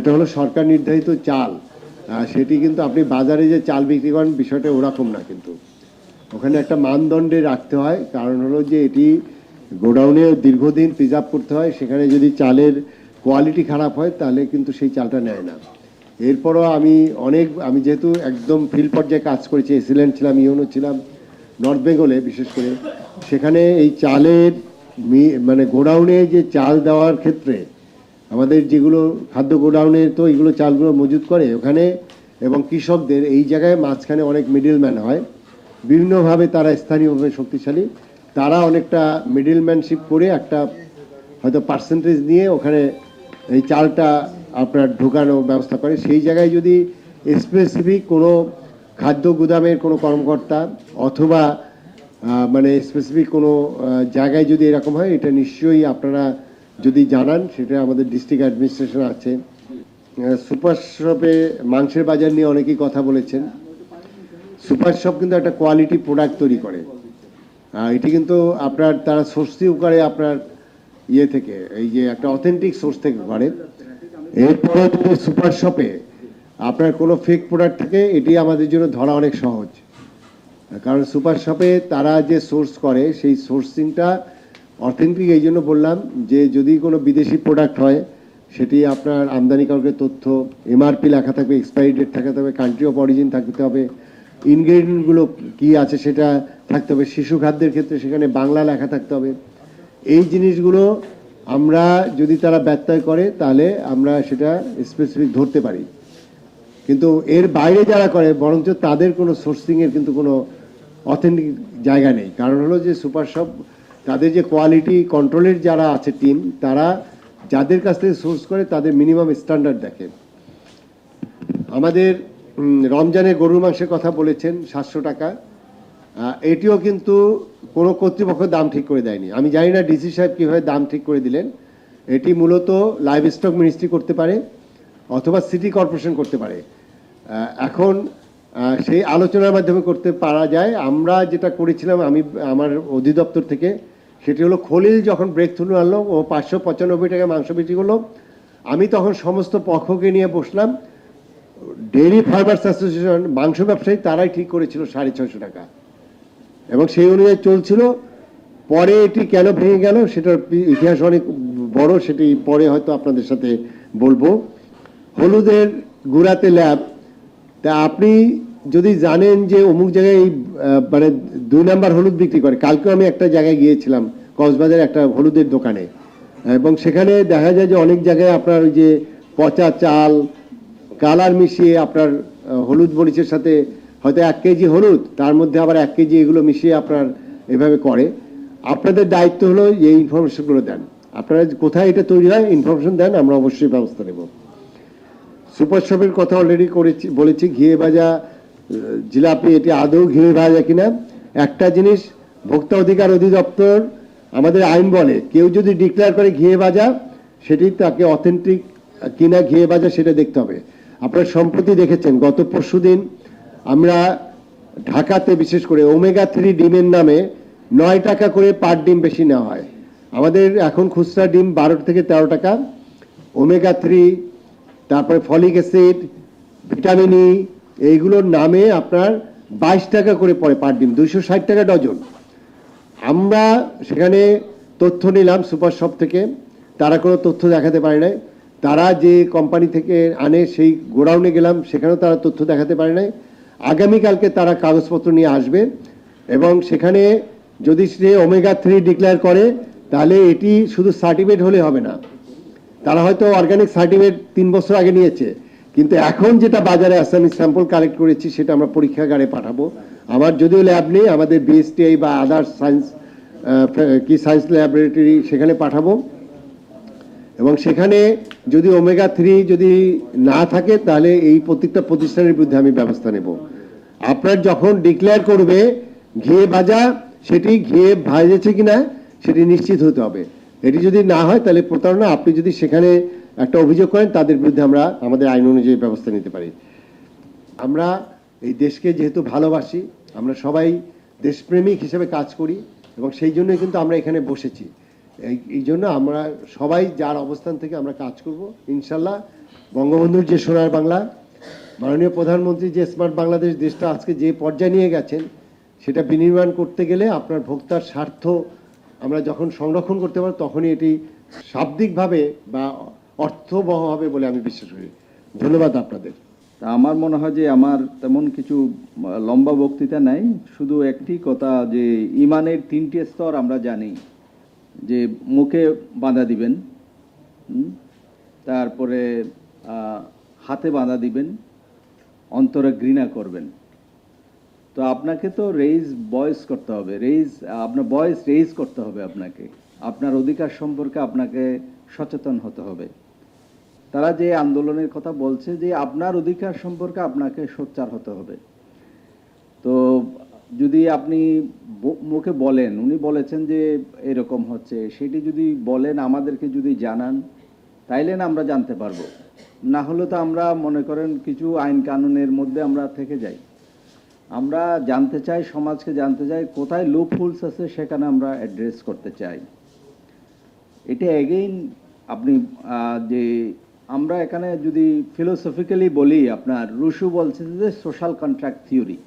যেটা হলো সরকার নির্ধারিত চাল সেটি কিন্তু আপনি বাজারে যে চাল বিক্রি করেন বিষয়টা ওরকম না কিন্তু। ওখানে একটা মানদণ্ডে রাখতে হয়, কারণ হলো যে এটি গোডাউনে দীর্ঘদিন প্রিজার্ভ করতে হয়, সেখানে যদি চালের কোয়ালিটি খারাপ হয়, তাহলে কিন্তু সেই চালটা নেয় না। এরপরও আমি অনেক, আমি যেহেতু একদম ফিল্ড পর্যায়ে কাজ করেছি এসিলেন্ট ছিলাম ইউনো ছিলাম নর্থ বেঙ্গলে বিশেষ করে, সেখানে এই চালের মানে গোডাউনে যে চাল দেওয়ার ক্ষেত্রে আমাদের যেগুলো খাদ্য গোডাউনে তো এগুলো চালগুলো মজুত করে ওখানে, এবং কৃষকদের এই জায়গায় মাঝখানে অনেক মিডলম্যান হয়। বিভিন্নভাবে তারা স্থানীয়ভাবে শক্তিশালী। তারা অনেকটা মিডলম্যানশিপ করে একটা হয়তো পার্সেন্টেজ নিয়ে ওখানে এই চালটা আপনার ঢোকানোর ব্যবস্থা করে। সেই জায়গায় যদি স্পেসিফিক কোনো খাদ্য গুদামের কোনো কর্মকর্তা অথবা মানে স্পেসিফিক কোনো জায়গায় যদি এরকম হয়, এটা নিশ্চয়ই আপনারা যদি জানান, সেটা আমাদের ডিস্ট্রিক্ট অ্যাডমিনিস্ট্রেশন আছে। সুপার শপে মাংসের বাজার নিয়ে অনেকেই কথা বলেছেন। সুপার শপ কিন্তু একটা কোয়ালিটি প্রোডাক্ট তৈরি করে। এটি কিন্তু আপনার, তারা সোর্সিও করে আপনার ইয়ে থেকে, এই যে একটা অথেন্টিক সোর্স থেকে করে এরপরে যদি সুপার শপে আপনার কোনো ফেক প্রোডাক্ট থাকে, এটি আমাদের জন্য ধরা অনেক সহজ। কারণ সুপার শপে তারা যে সোর্স করে, সেই সোর্সিংটা অথেন্টিক এই জন্য বললাম যে যদি কোনো বিদেশি প্রোডাক্ট হয়, সেটি আপনার আমদানিকারকের তথ্য এমআরপি লেখা থাকবে এক্সপায়ারি ডেট থাকতে হবে কান্ট্রি অফ অরিজিন থাকতে হবে ইনগ্রেডিয়েন্টগুলো কি আছে সেটা থাকতে হবে, শিশু খাদ্যের ক্ষেত্রে সেখানে বাংলা লেখা থাকতে হবে। এই জিনিসগুলো আমরা যদি তারা ব্যত্যয় করে, তাহলে আমরা সেটা স্পেসিফিক ধরতে পারি। কিন্তু এর বাইরে যারা করে, বরঞ্চ তাদের কোনো সোর্সিংয়ের কিন্তু কোনো অথেন্টিক জায়গা নেই। কারণ হলো যে সুপার শপ তাদের যে কোয়ালিটি কন্ট্রোলের যারা আছে টিম তারা যাদের কাছ থেকে সোর্স করে তাদের মিনিমাম স্ট্যান্ডার্ড দেখে। আমাদের রমজানে গরুর মাংসের কথা বলেছেন, সাতশো টাকা। এটিও কিন্তু কোনো কর্তৃপক্ষ দাম ঠিক করে দেয়নি। আমি জানি না ডিসি সাহেব কীভাবে দাম ঠিক করে দিলেন। এটি মূলত লাইভ স্টক মিনিস্ট্রি করতে পারে অথবা সিটি কর্পোরেশন করতে পারে। এখন সেই আলোচনার মাধ্যমে করতে পারা যায়। আমরা যেটা করেছিলাম, আমি, আমার অধিদপ্তর থেকে, সেটি হলো খলিল যখন ব্রেক থ্রু আনলো, ও পাঁচশো পঁচানব্বই টাকা মাংস বিক্রি করল। আমি তখন সমস্ত পক্ষকে নিয়ে বসলাম। ডেইরি ফার্মার্স অ্যাসোসিয়েশন মাংস ব্যবসায়ী তারাই ঠিক করেছিল সাড়ে ছয়শো টাকা। এবং সেই অনুযায়ী চলছিল। পরে এটি কেন ভেঙে গেল, সেটার ইতিহাস অনেক বড়, সেটি পরে হয়তো আপনাদের সাথে বলব। হলুদের গুড়াতে ল্যাব তা আপনি যদি জানেন যে অমুক জায়গায় মানে দুই নাম্বার হলুদ বিক্রি করে, কালকেও আমি একটা জায়গায় গিয়েছিলাম, কক্সবাজার একটা হলুদের দোকানে। এবং সেখানে দেখা যায় যে অনেক জায়গায় আপনার ওই যে পচা চাল, কালার মিশিয়ে আপনার হলুদ মরিচের সাথে হয়তো এক কেজি হলুদ, তার মধ্যে আবার এক কেজি এগুলো মিশিয়ে আপনার এভাবে করে। আপনাদের দায়িত্ব হলো এই ইনফরমেশনগুলো দেন। আপনারা কোথায় এটা তৈরি হয় ইনফরমেশন দেন, আমরা অবশ্যই ব্যবস্থা নেব। সুপার শপের কথা অলরেডি করেছি, বলেছি, ঘিয়ে ভাজা জিলাপি, এটি আদৌ ঘিয়ে ভাজা কিনা? একটা জিনিস, ভোক্তা অধিকার অধিদপ্তর আমাদের আইন বলে, কেউ যদি ডিক্লেয়ার করে ঘিয়ে ভাজা, সেটি তাকে অথেন্টিক কিনা ঘিয়ে ভাজা সেটা দেখতে হবে। আপনারা সম্প্রতি দেখেছেন, গত পরশুদিন আমরা ঢাকাতে বিশেষ করে ওমেগা থ্রি ডিমের নামে নয় টাকা করে পার ডিম বেশি নেওয়া হয়। আমাদের এখন খুচরা ডিম বারো থেকে তেরো টাকা, ওমেগা থ্রি তারপরে ফলিক অ্যাসিড, ভিটামিন ই এইগুলোর নামে আপনার বাইশ টাকা করে পড়ে পার ডিম, দুইশো ষাট টাকা ডজন। আমরা সেখানে তথ্য নিলাম সুপার শপ থেকে, তারা কোনো তথ্য দেখাতে পারে নাই। তারা যে কোম্পানি থেকে আনে সেই গোডাউনে গেলাম, সেখানেও তারা তথ্য দেখাতে পারে নাই। আগামীকালকে তারা কাগজপত্র নিয়ে আসবে এবং সেখানে যদি সে ওমেগা থ্রি ডিক্লেয়ার করে, তাহলে এটি শুধু সার্টিফিকেট হলে হবে না। তারা হয়তো অর্গানিক সার্টিফিকেট তিন বছর আগে নিয়েছে। কিন্তু এখন যেটা বাজারে আছে, আমি স্যাম্পল কালেক্ট করেছি, সেটা আমরা পরীক্ষাগারে পাঠাবো। আমার যদিও ল্যাব নেই, আমাদের বিএসটিআই বা আদার সায়েন্স কি সায়েন্স ল্যাবরেটরি সেখানে পাঠাবো। এবং সেখানে যদি ওমেগা থ্রি যদি না থাকে, তাহলে এই প্রত্যেকটা প্রতিষ্ঠানের বিরুদ্ধে আমি ব্যবস্থা নেব। আপনার যখন ডিক্লেয়ার করবে, ঘিয়ে ভাজা, সেটি ঘিয়ে ভাজেছে কিনা, সেটি নিশ্চিত হতে হবে। এটি যদি না হয়, তাহলে প্রতারণা, আপনি যদি সেখানে একটা অভিযোগ করেন, তাদের বিরুদ্ধে আমরা আমাদের আইন অনুযায়ী ব্যবস্থা নিতে পারি। আমরা এই দেশকে যেহেতু ভালোবাসি, আমরা সবাই দেশপ্রেমিক হিসেবে কাজ করি, এবং সেই জন্যই কিন্তু আমরা এখানে বসেছি। এই জন্য আমরা সবাই যার অবস্থান থেকে আমরা কাজ করব, ইনশাল্লাহ। বঙ্গবন্ধুর যে সোনার বাংলা, মাননীয় প্রধানমন্ত্রী যে স্মার্ট বাংলাদেশ দেশটা আজকে যে পর্যায়ে নিয়ে গেছেন, সেটা বিনির্মাণ করতে গেলে আপনার ভোক্তার স্বার্থ আমরা যখন সংরক্ষণ করতে পারব, তখনই এটি শাব্দিকভাবে বা অর্থবহ হবে বলে আমি বিশ্বাস করি। ধন্যবাদ আপনাদের। তা আমার মনে হয় যে আমার তেমন কিছু লম্বা বক্তৃতা নাই। শুধু একটি কথা যে ইমানের তিনটি স্তর আমরা জানি যে মুখে বাঁধা দিবেন তারপরে হাতে বাঁধা দিবেন, অন্তরে ঘৃণা করবেন। তো আপনাকে তো রেইজ বয়েস করতে হবে রেইজ আপনার বয়েস রেইজ করতে হবে আপনাকে। আপনার অধিকার সম্পর্কে আপনাকে সচেতন হতে হবে। তারা যে আন্দোলনের কথা বলছে যে আপনার অধিকার সম্পর্কে আপনাকে সোচ্চার হতে হবে। তো যদি আপনি মুখে বলেন, উনি বলেছেন যে এরকম হচ্ছে, সেটি যদি বলেন, আমাদেরকে যদি জানান, তাইলে না আমরা জানতে পারব। না হলে তো আমরা মনে করেন কিছু আইন কানুনের মধ্যে আমরা থেকে যাই। আমরা জানতে চাই, সমাজকে জানতে চাই, কোথায় লুপ হোলস আছে সেখানে আমরা অ্যাড্রেস করতে চাই। এটা এগেইন আপনি যে আমরা এখানে যদি ফিলোসফিক্যালি বলি, আপনার রুশু বলছে যে সোশ্যাল কন্ট্রাক্ট থিওরি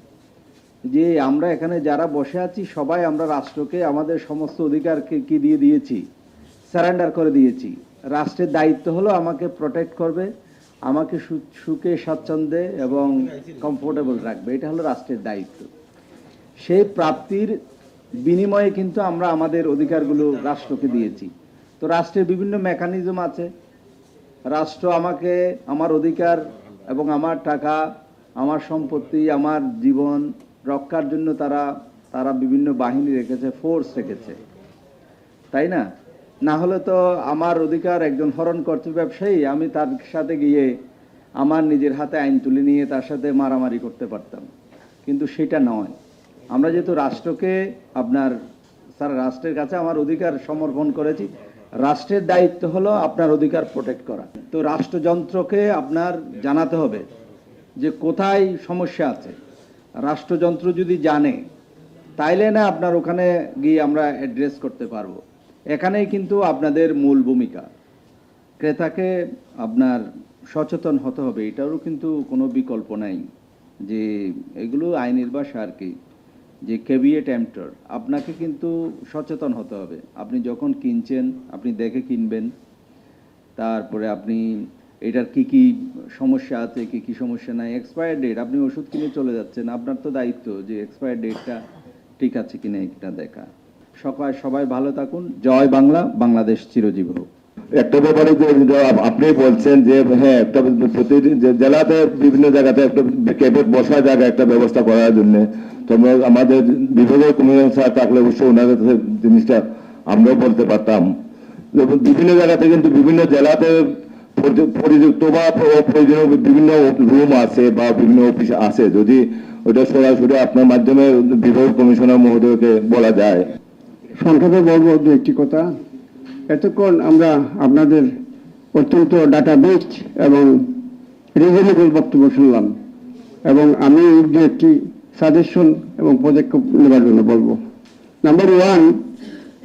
যে আমরা এখানে যারা বসে আছি, সবাই আমরা রাষ্ট্রকে, আমাদের সমস্ত অধিকারকে কি দিয়ে দিয়েছি? সারেন্ডার করে দিয়েছি। রাষ্ট্রের দায়িত্ব হলো আমাকে প্রোটেক্ট করবে। আমাকে সুখে, স্বাচ্ছন্দ্যে এবং কমফোর্টেবল রাখবে। এটা হলো রাষ্ট্রের দায়িত্ব। সেই প্রাপ্তির বিনিময়ে কিন্তু আমরা আমাদের অধিকারগুলো রাষ্ট্রকে দিয়েছি। তো রাষ্ট্রের বিভিন্ন মেকানিজম আছে। রাষ্ট্র আমাকে আমার অধিকার এবং আমার টাকা, আমার সম্পত্তি, আমার জীবন রক্ষার জন্য তারা তারা বিভিন্ন বাহিনী রেখেছে ফোর্স রেখেছে। তাই না? না হলে তো আমার অধিকার একজন হরণ করছে ব্যবসায়ী, আমি তার সাথে গিয়ে আমার নিজের হাতে আইন তুলে নিয়ে তার সাথে মারামারি করতে পারতাম। কিন্তু সেটা নয়। আমরা যেহেতু রাষ্ট্রকে আপনার, স্যার, রাষ্ট্রের কাছে আমার অধিকার সমর্পণ করেছি, রাষ্ট্রের দায়িত্ব হলো আপনার অধিকার প্রোটেক্ট করা। তো রাষ্ট্রযন্ত্রকে আপনার জানাতে হবে যে কোথায় সমস্যা আছে। রাষ্ট্রযন্ত্র যদি জানে, তাইলে না আপনার ওখানে গিয়ে আমরা অ্যাড্রেস করতে পারব। এখানেই কিন্তু আপনাদের মূল ভূমিকা। ক্রেতাকে আপনার সচেতন হতে হবে, এটারও কিন্তু কোনো বিকল্প নাই যে এগুলো আইনের ভাষা আর কি, যে কেভিয়েট এমটর আপনাকে কিন্তু সচেতন হতে হবে। আপনি যখন কিনছেন, আপনি দেখে কিনবেন, তারপরে আপনি এটার কি কি সমস্যা আছে, কি কি সমস্যা নাই এক্সপায়ার ডেট আপনি ওষুধ কিনে চলে যাচ্ছেন, আপনার তো দায়িত্ব যে এক্সপায়ার ডেটটা ঠিক আছে কিনা, এটা দেখা। সবাই সবাই ভালো থাকুন। জয় বাংলা, বাংলাদেশ চিরজীব হোক। একটা ব্যাপারে আপনি বলছেন যে হ্যাঁ একটা প্রতিদিন জেলাতে বিভিন্ন জায়গাতে একটা ক্যাবে বসার জায়গা একটা ব্যবস্থা করার জন্য তোমরা আমাদের বিভাগীয় কমিশন স্যার থাকলে অবশ্যই কাছে জিনিসটা আমরাও বলতে পারতাম। বিভিন্ন জায়গাতে কিন্তু বিভিন্ন জেলাতে পরি- পরিযুক্ত বা প্র- প্রয়োজনীয় বিভিন্ন রুম আছে বা বিভিন্ন অফিস আছে। যদি ওটা সরাসরি আপনার মাধ্যমে বিভাগীয় কমিশনার মহোদয়কে বলা যায়। সংক্ষেপে বলব দু একটি কথা। এতক্ষণ আমরা আপনাদের অত্যন্ত ডাটা বেসড এবং রিজনেবল বক্তব্য শুনলাম এবং আমি দু একটি সাজেশন এবং পদক্ষেপ নেবার জন্য বলব। নাম্বার ওয়ান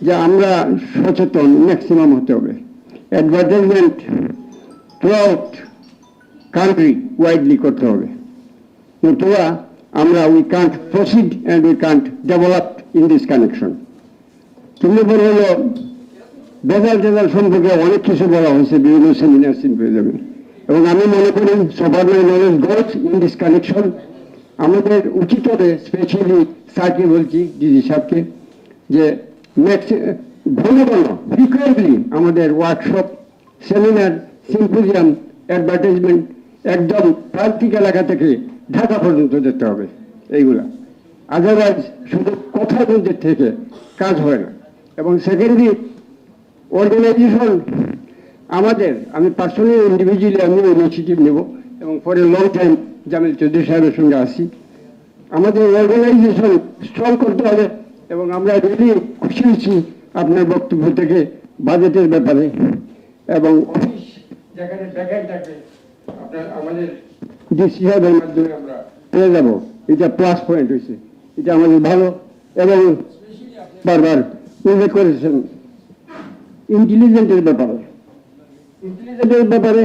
যে আমরা সচেতন ম্যাক্সিমাম হতে হবে। Advertisement throughout country widely করতে হবে। নতুবা আমরা we can't proceed and we can't develop in this connection তিন নম্বর হলো বেজাল টেজাল সম্পর্কে অনেক কিছু বলা হয়েছে, বিভিন্ন সেমিনার সিম্পোজিয়ামে এবং আমি মনে করি সবার knowledge goes in this connection আমাদের উচিত হবে স্পেশালি স্যারকে বলছি দিদি সাহেবকে, যে ঘন ঘন ফ্রিকুয়েন্টলি আমাদের ওয়ার্কশপ সেমিনার সিম্পোজিয়াম অ্যাডভার্টাইজমেন্ট একদম প্রান্তিক এলাকা থেকে ঢাকা পর্যন্ত যেতে হবে, এইগুলা। আদারওয়াইজ শুধু কথার মধ্যে থেকে কাজ হয় না। এবং সেকেন্ডলি অর্গানাইজেশন আমাদের, আমি পার্সোনালি ইন্ডিভিজুয়ালি আমি ইনিশিয়েটিভ নেব এবং পরে লং টাইম জামিল চৌধুরী সাহেবের সঙ্গে আসি আমাদের অর্গানাইজেশন স্ট্রং করতে হবে এবং আমরা রিলি খুশি হয়েছি আপনার বক্তব্য থেকে বাজেটের ব্যাপারে। এবং অফিস যেখানে থাকে, আপনার আমাদের ডিসি সাহেবের মাধ্যমে আমরা পেয়ে যাব। এটা প্লাস পয়েন্ট হয়েছে। এটা আমাদের ভালো এবং বারবার উল্লেখ করেছেন ইন্টেলিজেন্টের ব্যাপারে ইন্টেলিজেন্টের ব্যাপারে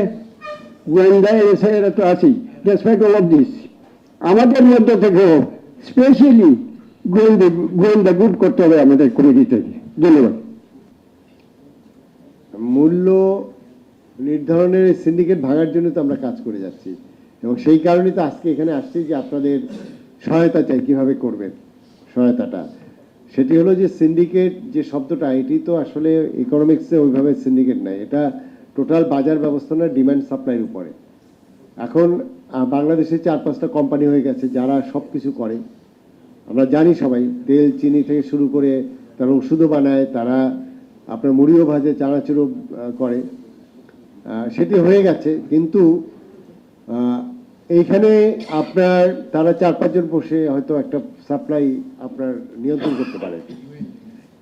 গোয়েন্দা এসে এরা তো আছেই ডেসপাইট অল অফ দিস আমাদের মধ্যে থেকেও স্পেশালি গোয়েন্দা গোয়েন্দা গুড করতে হবে আমাদের কমিটি থেকে ধন্যবাদ মূল্য নির্ধারণের সিন্ডিকেট ভাঙার জন্য তো আমরা কাজ করে যাচ্ছি। এবং সেই কারণেই তো আজকে এখানে আসছি যে আপনাদের সহায়তা চাই, কীভাবে করবেন সহায়তাটা। সেটি হলো যে সিন্ডিকেট যে শব্দটা, এটি তো আসলে ইকোনমিক্সে ওইভাবে সিন্ডিকেট নাই। এটা টোটাল বাজার ব্যবস্থাপনা ডিমান্ড সাপ্লাইয়ের উপরে। এখন বাংলাদেশে চার পাঁচটা কোম্পানি হয়ে গেছে যারা সব কিছু করে। আমরা জানি সবাই, তেল, চিনি থেকে শুরু করে তারা ওষুধও বানায়, তারা আপনার মুড়িও ভাজে, চানাচুরও করে। সেটি হয়ে গেছে, কিন্তু এইখানে আপনার, তারা চার, পাঁচজন বসে হয়তো একটা সাপ্লাই আপনার নিয়ন্ত্রণ করতে পারে।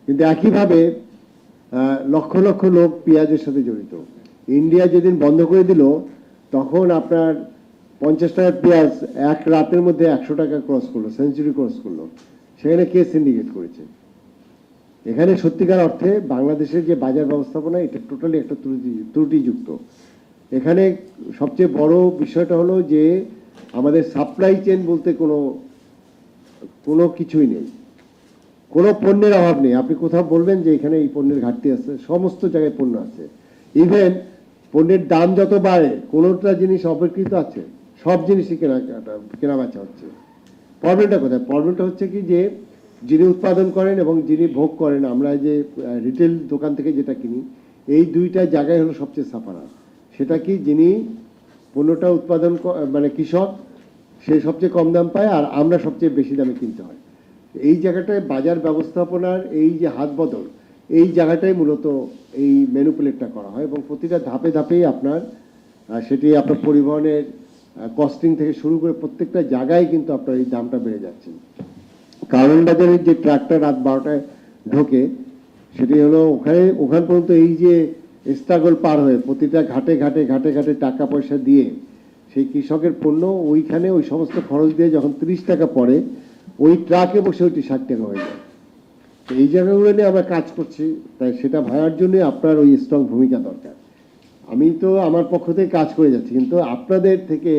কিন্তু একইভাবে লক্ষ লক্ষ লোক পেঁয়াজের সাথে জড়িত। ইন্ডিয়া যেদিন বন্ধ করে দিল, তখন আপনার পঞ্চাশ টাকার পেঁয়াজ এক রাতের মধ্যে একশো টাকা ক্রস করল সেঞ্চুরি ক্রস করল। সেখানে কে সিন্ডিকেট করেছে? এখানে সত্যিকার অর্থে বাংলাদেশের যে বাজার ব্যবস্থাপনা, এটা টোটালি একটা ত্রুটি, ত্রুটিযুক্ত। এখানে সবচেয়ে বড় বিষয়টা হলো যে আমাদের সাপ্লাই চেন বলতে কোনো কোনো কিছুই নেই। কোনো পণ্যের অভাব নেই। আপনি কোথাও বলবেন যে এখানে এই পণ্যের ঘাটতি আছে, সমস্ত জায়গায় পণ্য আছে। ইভেন পণ্যের দাম যত বাড়ে, কোনোটা জিনিস অপেক্ষিত আছে, সব জিনিসই কেনা কেনা বেচা হচ্ছে। প্রবলেমটা কোথায়? প্রবলেমটা হচ্ছে কি যে যিনি উৎপাদন করেন এবং যিনি ভোগ করেন, আমরা যে রিটেল দোকান থেকে যেটা কিনি, এই দুইটা জায়গায় হলো সবচেয়ে সাফারা সেটা কি যিনি পণ্যটা উৎপাদন মানে কৃষক, সে সবচেয়ে কম দাম পায় আর আমরা সবচেয়ে বেশি দামে কিনতে হয়। এই জায়গাটায় বাজার ব্যবস্থাপনার এই যে হাত বদল, এই জায়গাটাই মূলত এই ম্যানুপুলেটটা করা হয় এবং প্রতিটা ধাপে ধাপেই আপনার সেটি আপনার পরিবহনের কস্টিং থেকে শুরু করে প্রত্যেকটা জায়গায় কিন্তু আপনার এই দামটা বেড়ে যাচ্ছে। কারণ বাজারের যে ট্রাকটা রাত বারোটায় ঢোকে, সেটি হলো ওখানে, ওখান পর্যন্ত এই যে স্ট্রাগল পার হয়ে প্রতিটা ঘাটে ঘাটে ঘাটে ঘাটে টাকা পয়সা দিয়ে সেই কৃষকের পণ্য ওইখানে ওই সমস্ত খরচ দিয়ে যখন তিরিশ টাকা পড়ে, ওই ট্রাকে বসে ওইটি ষাট টাকা হয়ে যায়। এই জায়গাগুলো নিয়ে আমরা কাজ করছি, তাই সেটা ভাঙার জন্য আপনার ওই স্ট্রং ভূমিকা দরকার। আমি তো আমার পক্ষ থেকে কাজ করে যাচ্ছি, কিন্তু আপনাদের থেকে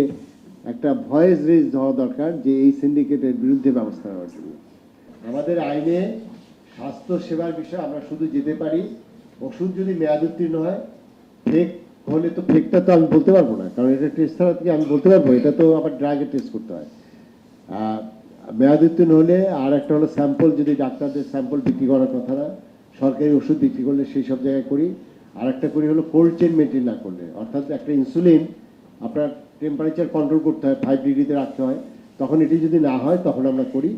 একটা ভয়েস রেজ হওয়া দরকার যে এই সিন্ডিকেটের বিরুদ্ধে ব্যবস্থা নেওয়ার জন্য। আমাদের আইনে স্বাস্থ্য সেবার বিষয়ে আমরা শুধু যেতে পারি ওষুধ যদি মেয়াদ উত্তীর্ণ হয় ফেক হলে তো ফেকটা তো আমি বলতে পারব না, কারণ এটা টেস্ট ছাড়া থেকে আমি বলতে পারব? এটা তো আবার ড্রাগে টেস্ট করতে হয়। মেয়াদ উত্তীর্ণ হলে আর একটা হলো স্যাম্পল যদি ডাক্তারদের স্যাম্পল বিক্রি করার কথা না, সরকারি ওষুধ বিক্রি করলে সেই সব জায়গায় করি। আর একটা করি হলো কোল্ড চেন মেনটেন না করলে, অর্থাৎ একটা ইনসুলিন আপনার টেম্পারেচার কন্ট্রোল করতে হয় ফাইভ ডিগ্রিতে রাখতে হয়, তখন এটি যদি না হয়, তখন আমরা করি।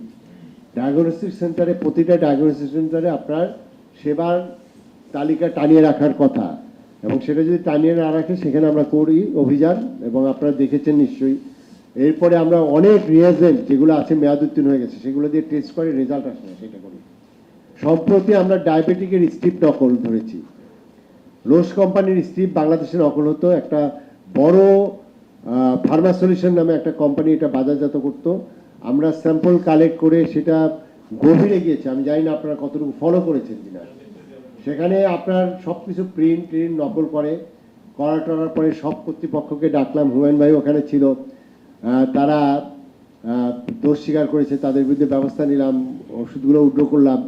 ডায়াগনস্টিক সেন্টারে প্রতিটা ডায়াগনস্টিক সেন্টারে আপনার সেবার তালিকা টানিয়ে রাখার কথা। এবং সেটা যদি টানিয়ে না রাখে সেখানে আমরা করি অভিযান এবং আপনারা দেখেছেন নিশ্চয়ই। এরপরে আমরা অনেক রিয়াজেন্ট যেগুলো আছে মেয়াদ উত্তীর্ণ হয়ে গেছে সেগুলো দিয়ে টেস্ট করে রেজাল্ট আসে না, সেটা করি। সম্প্রতি আমরা ডায়াবেটিকের স্ট্রিপ নকল ধরেছি। রোজ কোম্পানির স্ট্রিপ বাংলাদেশে নকল হতো। একটা বড় ফার্মা সলিউশন নামে একটা কোম্পানি এটা বাজারজাত করতো। আমরা স্যাম্পল কালেক্ট করে সেটা গভীরে গিয়েছে। আমি জানি না আপনারা কতটুকু ফলো করেছেন কিনা। সেখানে আপনার সব কিছু প্রিন্ট ট্রিন্ট নকল করে। করা টরার পরে সব কর্তৃপক্ষকে ডাকলাম। হুমায়ুন ভাই ওখানে ছিল। তারা দোষ স্বীকার করেছে। তাদের বিরুদ্ধে ব্যবস্থা নিলাম। ওষুধগুলো উড্র করলাম।